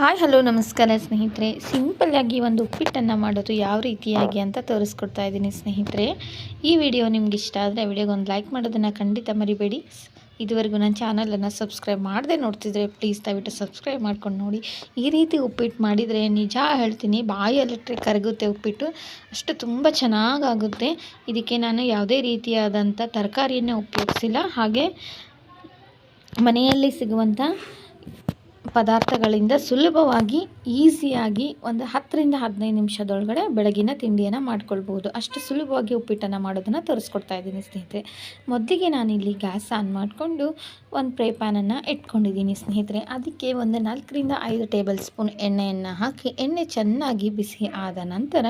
Hi, hello, ನಮಸ್ಕಾರ ಸ್ನೇಹಿತರೆ. ಸಿಂಪಲ್ಲಾಗಿ ಒಂದು ಉಪ್ಪಿಟ್ಟನ್ನು ಮಾಡೋದು ಯಾವ ರೀತಿಯಾಗಿ ಅಂತ ತೋರಿಸ್ಕೊಡ್ತಾ ಇದ್ದೀನಿ ಸ್ನೇಹಿತರೆ. ಈ ವಿಡಿಯೋ ನಿಮ್ಗೆ ಇಷ್ಟ ಆದರೆ ವಿಡಿಯೋಗೆ ಒಂದು ಲೈಕ್ ಮಾಡೋದನ್ನು ಖಂಡಿತ ಮರಿಬೇಡಿ. ಇದುವರೆಗೂ ನನ್ನ ಚಾನಲನ್ನು ಸಬ್ಸ್ಕ್ರೈಬ್ ಮಾಡದೆ ನೋಡ್ತಿದ್ರೆ ಪ್ಲೀಸ್ ದಯವಿಟ್ಟು ಸಬ್ಸ್ಕ್ರೈಬ್ ಮಾಡ್ಕೊಂಡು ನೋಡಿ. ಈ ರೀತಿ ಉಪ್ಪಿಟ್ಟು ಮಾಡಿದರೆ ನಿಜ ಹೇಳ್ತೀನಿ, ಬಾಯಲ್ಲಿಟ್ಟರೆ ಕರಗುತ್ತೆ ಉಪ್ಪಿಟ್ಟು. ಅಷ್ಟು ತುಂಬ ಚೆನ್ನಾಗಾಗುತ್ತೆ. ಇದಕ್ಕೆ ನಾನು ಯಾವುದೇ ರೀತಿಯಾದಂಥ ತರಕಾರಿಯನ್ನು ಉಪಯೋಗಿಸಿಲ್ಲ. ಹಾಗೆ ಮನೆಯಲ್ಲಿ ಸಿಗುವಂಥ ಪದಾರ್ಥಗಳಿಂದ ಸುಲಭವಾಗಿ, ಈಸಿಯಾಗಿ ಒಂದು ಹತ್ತರಿಂದ ಹದಿನೈದು ನಿಮಿಷದೊಳಗಡೆ ಬೆಳಗಿನ ತಿಂಡಿಯನ್ನು ಮಾಡ್ಕೊಳ್ಬೋದು ಅಷ್ಟು ಸುಲಭವಾಗಿ ಉಪ್ಪಿಟ್ಟನ್ನು ಮಾಡೋದನ್ನು ತೋರಿಸ್ಕೊಡ್ತಾ ಇದ್ದೀನಿ ಸ್ನೇಹಿತರೆ. ಮೊದಲಿಗೆ ನಾನಿಲ್ಲಿ ಗ್ಯಾಸ್ ಆನ್ ಮಾಡಿಕೊಂಡು ಒಂದು ಪ್ರೇ ಪ್ಯಾನನ್ನು ಇಟ್ಕೊಂಡಿದ್ದೀನಿ ಸ್ನೇಹಿತರೆ. ಅದಕ್ಕೆ ಒಂದು ನಾಲ್ಕರಿಂದ ಐದು ಟೇಬಲ್ ಸ್ಪೂನ್ ಎಣ್ಣೆಯನ್ನು ಹಾಕಿ, ಎಣ್ಣೆ ಚೆನ್ನಾಗಿ ಬಿಸಿ ಆದ ನಂತರ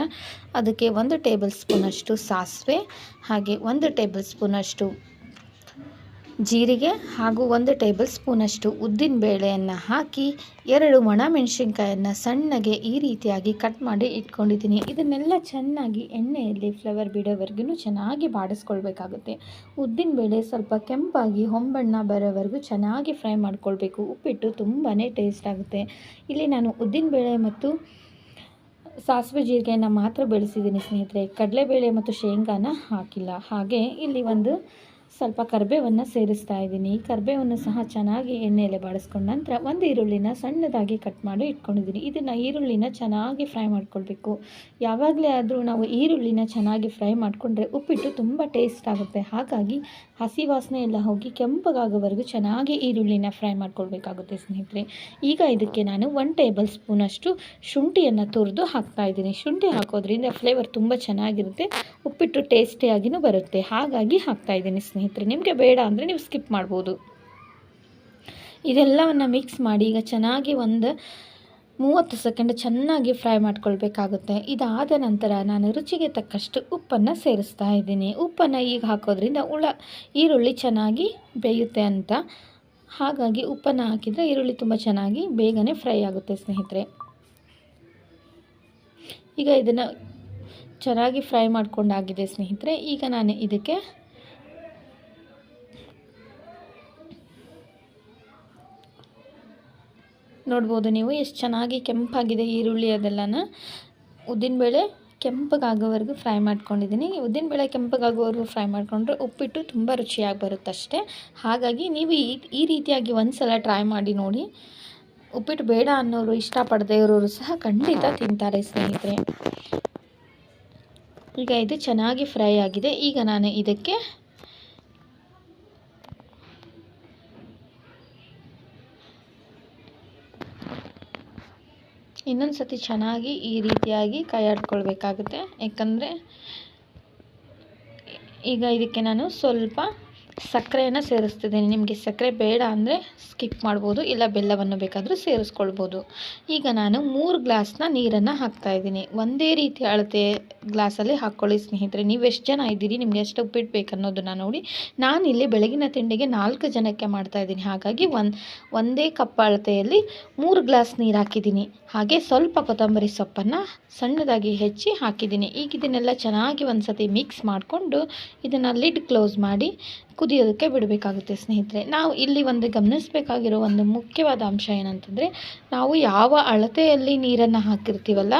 ಅದಕ್ಕೆ ಒಂದು ಟೇಬಲ್ ಸ್ಪೂನಷ್ಟು ಸಾಸಿವೆ, ಹಾಗೆ ಒಂದು ಟೇಬಲ್ ಸ್ಪೂನಷ್ಟು ಜೀರಿಗೆ ಹಾಗೂ ಒಂದು ಟೇಬಲ್ ಸ್ಪೂನಷ್ಟು ಉದ್ದಿನ ಬೇಳೆಯನ್ನು ಹಾಕಿ ಎರಡು ಮೆಣಸಿನ್ಕಾಯನ್ನು ಸಣ್ಣಗೆ ಈ ರೀತಿಯಾಗಿ ಕಟ್ ಮಾಡಿ ಇಟ್ಕೊಂಡಿದ್ದೀನಿ. ಇದನ್ನೆಲ್ಲ ಚೆನ್ನಾಗಿ ಎಣ್ಣೆಯಲ್ಲಿ ಫ್ಲವರ್ ಬಿಡೋವರೆಗೂ ಚೆನ್ನಾಗಿ ಬಾಡಿಸ್ಕೊಳ್ಬೇಕಾಗುತ್ತೆ. ಉದ್ದಿನ ಬೇಳೆ ಸ್ವಲ್ಪ ಕೆಂಪಾಗಿ ಹೊಂಬಣ್ಣ ಬರೋವರೆಗೂ ಚೆನ್ನಾಗಿ ಫ್ರೈ ಮಾಡ್ಕೊಳ್ಬೇಕು. ಉಪ್ಪಿಟ್ಟು ತುಂಬಾ ಟೇಸ್ಟ್ ಆಗುತ್ತೆ. ಇಲ್ಲಿ ನಾನು ಉದ್ದಿನ ಬೇಳೆ ಮತ್ತು ಸಾಸಿವೆ ಜೀರಿಗೆಯನ್ನು ಮಾತ್ರ ಬೆಳೆಸಿದ್ದೀನಿ ಸ್ನೇಹಿತರೆ. ಕಡಲೆಬೇಳೆ ಮತ್ತು ಶೇಂಗಾನ ಹಾಕಿಲ್ಲ. ಹಾಗೆ ಇಲ್ಲಿ ಒಂದು ಸ್ವಲ್ಪ ಕರಿಬೇವನ್ನು ಸೇರಿಸ್ತಾ ಇದ್ದೀನಿ. ಕರಿಬೇವನ್ನು ಸಹ ಚೆನ್ನಾಗಿ ಎಣ್ಣೆಯಲ್ಲಿ ಬಾಡಿಸ್ಕೊಂಡ ನಂತರ ಒಂದು ಈರುಳ್ಳಿನ ಸಣ್ಣದಾಗಿ ಕಟ್ ಮಾಡಿ ಇಟ್ಕೊಂಡಿದ್ದೀನಿ. ಇದನ್ನು ಈರುಳ್ಳಿನ ಚೆನ್ನಾಗಿ ಫ್ರೈ ಮಾಡ್ಕೊಳ್ಬೇಕು. ಯಾವಾಗಲೇ ಆದರೂ ನಾವು ಈರುಳ್ಳಿನ ಚೆನ್ನಾಗಿ ಫ್ರೈ ಮಾಡಿಕೊಂಡ್ರೆ ಉಪ್ಪಿಟ್ಟು ತುಂಬ ಟೇಸ್ಟ್ ಆಗುತ್ತೆ. ಹಾಗಾಗಿ ಹಸಿ ವಾಸನೆ ಎಲ್ಲ ಹೋಗಿ ಕೆಂಪಗಾಗೋವರೆಗೂ ಚೆನ್ನಾಗಿ ಈರುಳ್ಳಿನ ಫ್ರೈ ಮಾಡ್ಕೊಳ್ಬೇಕಾಗುತ್ತೆ ಸ್ನೇಹಿತರೆ. ಈಗ ಇದಕ್ಕೆ ನಾನು ಒನ್ ಟೇಬಲ್ ಸ್ಪೂನಷ್ಟು ಶುಂಠಿಯನ್ನು ತುರಿದು ಹಾಕ್ತಾಯಿದ್ದೀನಿ ಶುಂಠಿ ಹಾಕೋದ್ರಿಂದ ಫ್ಲೇವರ್ ತುಂಬ ಚೆನ್ನಾಗಿರುತ್ತೆ. ಉಪ್ಪಿಟ್ಟು ಟೇಸ್ಟಿಯಾಗಿಯೂ ಬರುತ್ತೆ. ಹಾಗಾಗಿ ಹಾಕ್ತಾಯಿದ್ದೀನಿ ಸ್ನೇಹಿತರೆ. ಸ್ನೇಹಿತರೆ, ನಿಮಗೆ ಬೇಡ ಅಂದರೆ ನೀವು ಸ್ಕಿಪ್ ಮಾಡ್ಬೋದು. ಇದೆಲ್ಲವನ್ನು ಮಿಕ್ಸ್ ಮಾಡಿ ಈಗ ಚೆನ್ನಾಗಿ ಒಂದು ಮೂವತ್ತು ಸೆಕೆಂಡ್ ಚೆನ್ನಾಗಿ ಫ್ರೈ ಮಾಡ್ಕೊಳ್ಬೇಕಾಗುತ್ತೆ. ಇದಾದ ನಂತರ ನಾನು ರುಚಿಗೆ ತಕ್ಕಷ್ಟು ಉಪ್ಪನ್ನು ಸೇರಿಸ್ತಾ ಇದ್ದೀನಿ. ಉಪ್ಪನ್ನು ಈಗ ಹಾಕೋದ್ರಿಂದ ಉಳ ಈರುಳ್ಳಿ ಚೆನ್ನಾಗಿ ಬೇಯುತ್ತೆ ಅಂತ. ಹಾಗಾಗಿ ಉಪ್ಪನ್ನು ಹಾಕಿದರೆ ಈರುಳ್ಳಿ ತುಂಬ ಚೆನ್ನಾಗಿ ಬೇಗನೆ ಫ್ರೈ ಆಗುತ್ತೆ ಸ್ನೇಹಿತರೆ. ಈಗ ಇದನ್ನು ಚೆನ್ನಾಗಿ ಫ್ರೈ ಮಾಡ್ಕೊಂಡಾಗಿದೆ ಸ್ನೇಹಿತರೆ. ಈಗ ನಾನು ಇದಕ್ಕೆ ನೋಡ್ಬೋದು ನೀವು, ಎಷ್ಟು ಚೆನ್ನಾಗಿ ಕೆಂಪಾಗಿದೆ ಈರುಳ್ಳಿ ಅದೆಲ್ಲನ. ಉದ್ದಿನಬೇಳೆ ಕೆಂಪಗಾಗೋವರೆಗೂ ಫ್ರೈ ಮಾಡ್ಕೊಂಡಿದ್ದೀನಿ. ಉದ್ದಿನಬೇಳೆ ಕೆಂಪಗಾಗೋವರೆಗೂ ಫ್ರೈ ಮಾಡಿಕೊಂಡ್ರೆ ಉಪ್ಪಿಟ್ಟು ತುಂಬ ರುಚಿಯಾಗಿ ಬರುತ್ತಷ್ಟೇ ಹಾಗಾಗಿ ನೀವು ಈ ಈ ರೀತಿಯಾಗಿ ಒಂದು ಸಲ ಟ್ರೈ ಮಾಡಿ ನೋಡಿ. ಉಪ್ಪಿಟ್ಟು ಬೇಡ ಅನ್ನೋರು, ಇಷ್ಟಪಡದೇ ಇರೋರು ಸಹ ಖಂಡಿತ ತಿಂತಾರೆ ಸ್ನೇಹಿತರೆ. ಈಗ ಇದು ಚೆನ್ನಾಗಿ ಫ್ರೈ ಆಗಿದೆ. ಈಗ ನಾನು ಇದಕ್ಕೆ ಇನ್ನೊಂದು ಸತಿ ಚೆನ್ನಾಗಿ ಈ ರೀತಿಯಾಗಿ ಕೈ ಆಡ್ಕೊಳ್ಬೇಕಾಗುತ್ತೆ ಯಾಕಂದರೆ ಈಗ ಇದಕ್ಕೆ ನಾನು ಸ್ವಲ್ಪ ಸಕ್ಕರೆಯನ್ನು ಸೇರಿಸ್ತಿದ್ದೀನಿ. ನಿಮಗೆ ಸಕ್ಕರೆ ಬೇಡ ಅಂದರೆ ಸ್ಕಿಪ್ ಮಾಡ್ಬೋದು, ಇಲ್ಲ ಬೆಲ್ಲವನ್ನು ಬೇಕಾದರೂ ಸೇರಿಸ್ಕೊಳ್ಬೋದು. ಈಗ ನಾನು ಮೂರು ಗ್ಲಾಸ್ನ ನೀರನ್ನು ಹಾಕ್ತಾಯಿದ್ದೀನಿ ಒಂದೇ ರೀತಿ ಅಳತೆ ಗ್ಲಾಸಲ್ಲಿ ಹಾಕ್ಕೊಳ್ಳಿ ಸ್ನೇಹಿತರೆ. ನೀವು ಎಷ್ಟು ಜನ ಇದ್ದೀರಿ, ನಿಮಗೆ ಎಷ್ಟು ಉಪ್ಪಿಟ್ಟು ಬೇಕನ್ನೋದನ್ನು ನೋಡಿ. ನೋಡಿ ನಾನಿಲ್ಲಿ ಬೆಳಗಿನ ತಿಂಡಿಗೆ ನಾಲ್ಕು ಜನಕ್ಕೆ ಮಾಡ್ತಾಯಿದ್ದೀನಿ ಹಾಗಾಗಿ ಒಂದು, ಒಂದೇ ಕಪ್ ಅಳತೆಯಲ್ಲಿ ಮೂರು ಗ್ಲಾಸ್ ನೀರು ಹಾಕಿದ್ದೀನಿ. ಹಾಗೆ ಸ್ವಲ್ಪ ಕೊತ್ತಂಬರಿ ಸೊಪ್ಪನ್ನು ಸಣ್ಣದಾಗಿ ಹೆಚ್ಚಿ ಹಾಕಿದ್ದೀನಿ. ಈಗ ಇದನ್ನೆಲ್ಲ ಚೆನ್ನಾಗಿ ಒಂದು ಸತಿ ಮಿಕ್ಸ್ ಮಾಡಿಕೊಂಡು ಇದನ್ನು ಲಿಡ್ ಕ್ಲೋಸ್ ಮಾಡಿ ಕುದಿಯೋದಕ್ಕೆ ಬಿಡಬೇಕಾಗುತ್ತೆ ಸ್ನೇಹಿತರೆ. ನಾವು ಇಲ್ಲಿ ಒಂದು ಗಮನಿಸಬೇಕಾಗಿರೋ ಒಂದು ಮುಖ್ಯವಾದ ಅಂಶ ಏನಂತಂದರೆ, ನಾವು ಯಾವ ಅಳತೆಯಲ್ಲಿ ನೀರನ್ನು ಹಾಕಿರ್ತೀವಲ್ಲ,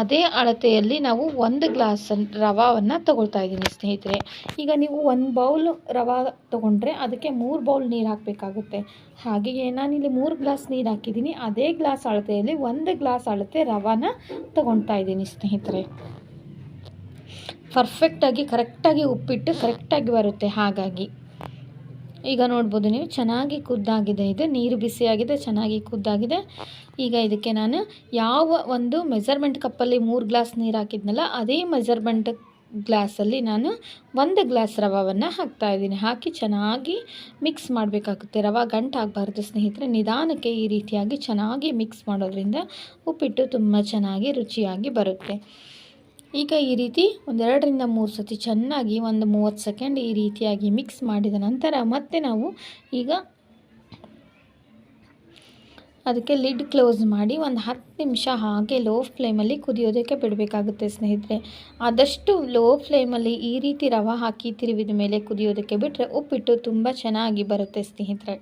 ಅದೇ ಅಳತೆಯಲ್ಲಿ ನಾವು ಒಂದು ಗ್ಲಾಸ್ ರವಾವನ್ನು ತಗೊಳ್ತಾ ಇದ್ದೀನಿ ಸ್ನೇಹಿತರೆ. ಈಗ ನೀವು ಒಂದು ಬೌಲ್ ರವಾ ತೊಗೊಂಡ್ರೆ ಅದಕ್ಕೆ ಮೂರು ಬೌಲ್ ನೀರು ಹಾಕಬೇಕಾಗುತ್ತೆ. ಹಾಗೆಯೇ ನಾನಿಲ್ಲಿ ಮೂರು ಗ್ಲಾಸ್ ನೀರು ಹಾಕಿದ್ದೀನಿ, ಅದೇ ಗ್ಲಾಸ್ ಅಳತೆಯಲ್ಲಿ ಒಂದು ಗ್ಲಾಸ್ ಅಳತೆ ರವಾನ ತಗೊಳ್ತಾ ಇದ್ದೀನಿ ಸ್ನೇಹಿತರೆ. ಪರ್ಫೆಕ್ಟಾಗಿ, ಕರೆಕ್ಟಾಗಿ ಉಪ್ಪಿಟ್ಟು ಕರೆಕ್ಟಾಗಿ ಬರುತ್ತೆ, ಹಾಗಾಗಿ. ಈಗ ನೋಡ್ಬೋದು ನೀವು, ಚೆನ್ನಾಗಿ ಕುದ್ದಾಗಿದೆ ಇದು, ನೀರು ಬಿಸಿಯಾಗಿದೆ, ಚೆನ್ನಾಗಿ ಕುದ್ದಾಗಿದೆ ಈಗ ಇದಕ್ಕೆ ನಾನು ಯಾವ ಒಂದು ಮೆಜರ್ಮೆಂಟ್ ಕಪ್ಪಲ್ಲಿ ಮೂರು ಗ್ಲಾಸ್ ನೀರು ಹಾಕಿದ್ನಲ್ಲ, ಅದೇ ಮೆಜರ್ಮೆಂಟ್ ಗ್ಲಾಸಲ್ಲಿ ನಾನು ಒಂದು ಗ್ಲಾಸ್ ರವಾವನ್ನು ಹಾಕ್ತಾಯಿದ್ದೀನಿ ಹಾಕಿ ಚೆನ್ನಾಗಿ ಮಿಕ್ಸ್ ಮಾಡಬೇಕಾಗುತ್ತೆ. ರವ ಗಂಟು ಆಗಬಾರ್ದು ಸ್ನೇಹಿತರೆ, ನಿಧಾನಕ್ಕೆ ಈ ರೀತಿಯಾಗಿ ಚೆನ್ನಾಗಿ ಮಿಕ್ಸ್ ಮಾಡೋದ್ರಿಂದ ಉಪ್ಪಿಟ್ಟು ತುಂಬ ಚೆನ್ನಾಗಿ ರುಚಿಯಾಗಿ ಬರುತ್ತೆ. ಈಗ ಈ ರೀತಿ ಒಂದೆರಡರಿಂದ ಮೂರು ಸತಿ ಚೆನ್ನಾಗಿ ಒಂದು ಮೂವತ್ತು ಸೆಕೆಂಡ್ ಈ ರೀತಿಯಾಗಿ ಮಿಕ್ಸ್ ಮಾಡಿದ ನಂತರ ಮತ್ತೆ ನಾವು ಈಗ ಅದಕ್ಕೆ ಲಿಡ್ ಕ್ಲೋಸ್ ಮಾಡಿ ಒಂದು ಹತ್ತು ನಿಮಿಷ ಹಾಗೆ ಲೋ ಫ್ಲೇಮಲ್ಲಿ ಕುದಿಯೋದಕ್ಕೆ ಬಿಡಬೇಕಾಗುತ್ತೆ ಸ್ನೇಹಿತರೆ. ಆದಷ್ಟು ಲೋ ಫ್ಲೇಮಲ್ಲಿ ಈ ರೀತಿ ರವೆ ಹಾಕಿ ತಿರುವಿದ ಮೇಲೆ ಕುದಿಯೋದಕ್ಕೆ ಬಿಟ್ಟರೆ ಉಪ್ಪಿಟ್ಟು ತುಂಬ ಚೆನ್ನಾಗಿ ಬರುತ್ತೆ ಸ್ನೇಹಿತರೆ.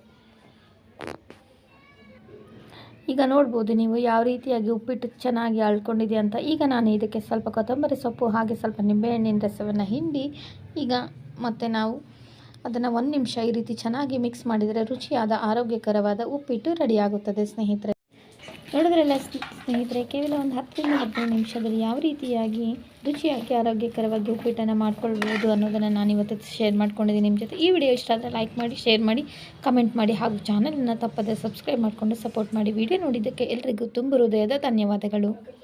ಈಗ ನೋಡ್ಬೋದು ನೀವು ಯಾವ ರೀತಿಯಾಗಿ ಉಪ್ಪಿಟ್ಟು ಚೆನ್ನಾಗಿ ಅಳ್ಕೊಂಡಿದೆ ಅಂತ. ಈಗ ನಾನು ಇದಕ್ಕೆ ಸ್ವಲ್ಪ ಕೊತ್ತಂಬರಿ ಸೊಪ್ಪು ಹಾಗೆ ಸ್ವಲ್ಪ ನಿಂಬೆಹಣ್ಣಿನ ರಸವನ್ನು ಹಿಂಡಿ, ಈಗ ಮತ್ತೆ ನಾವು ಅದನ್ನು ಒಂದು ನಿಮಿಷ ಈ ರೀತಿ ಚೆನ್ನಾಗಿ ಮಿಕ್ಸ್ ಮಾಡಿದರೆ ರುಚಿಯಾದ, ಆರೋಗ್ಯಕರವಾದ ಉಪ್ಪಿಟ್ಟು ರೆಡಿಯಾಗುತ್ತದೆ ಸ್ನೇಹಿತರೆ. ನೋಡಿದ್ರಲ್ಲ ಸ್ನೇ- ಸ್ನೇಹಿತರೆ, ಕೇವಲ ಒಂದು ಹತ್ತರಿಂದ ಹದಿನೈದು ನಿಮಿಷದಲ್ಲಿ ಯಾವ ರೀತಿಯಾಗಿ ರುಚಿಯಾಗಿ, ಆರೋಗ್ಯಕರವಾಗಿ ಉಪ್ಪಿಟ್ಟನ್ನು ಮಾಡ್ಕೊಳ್ಬೋದು ಅನ್ನೋದನ್ನು ನಾನು ಇವತ್ತು ಶೇರ್ ಮಾಡ್ಕೊಂಡಿದ್ದೀನಿ. ನಿಮ್ಮ ಜೊತೆ ಈ ವಿಡಿಯೋ ಇಷ್ಟ ಆದರೆ ಲೈಕ್ ಮಾಡಿ ಶೇರ್ ಮಾಡಿ ಕಮೆಂಟ್ ಮಾಡಿ ಹಾಗೂ ಚಾನಲನ್ನು ತಪ್ಪದೆ ಸಬ್ಸ್ಕ್ರೈಬ್ ಮಾಡಿಕೊಂಡು ಸಪೋರ್ಟ್ ಮಾಡಿ. ವಿಡಿಯೋ ನೋಡಿದ್ದಕ್ಕೆ ಎಲ್ರಿಗೂ ತುಂಬ ಹೃದಯದ ಧನ್ಯವಾದಗಳು.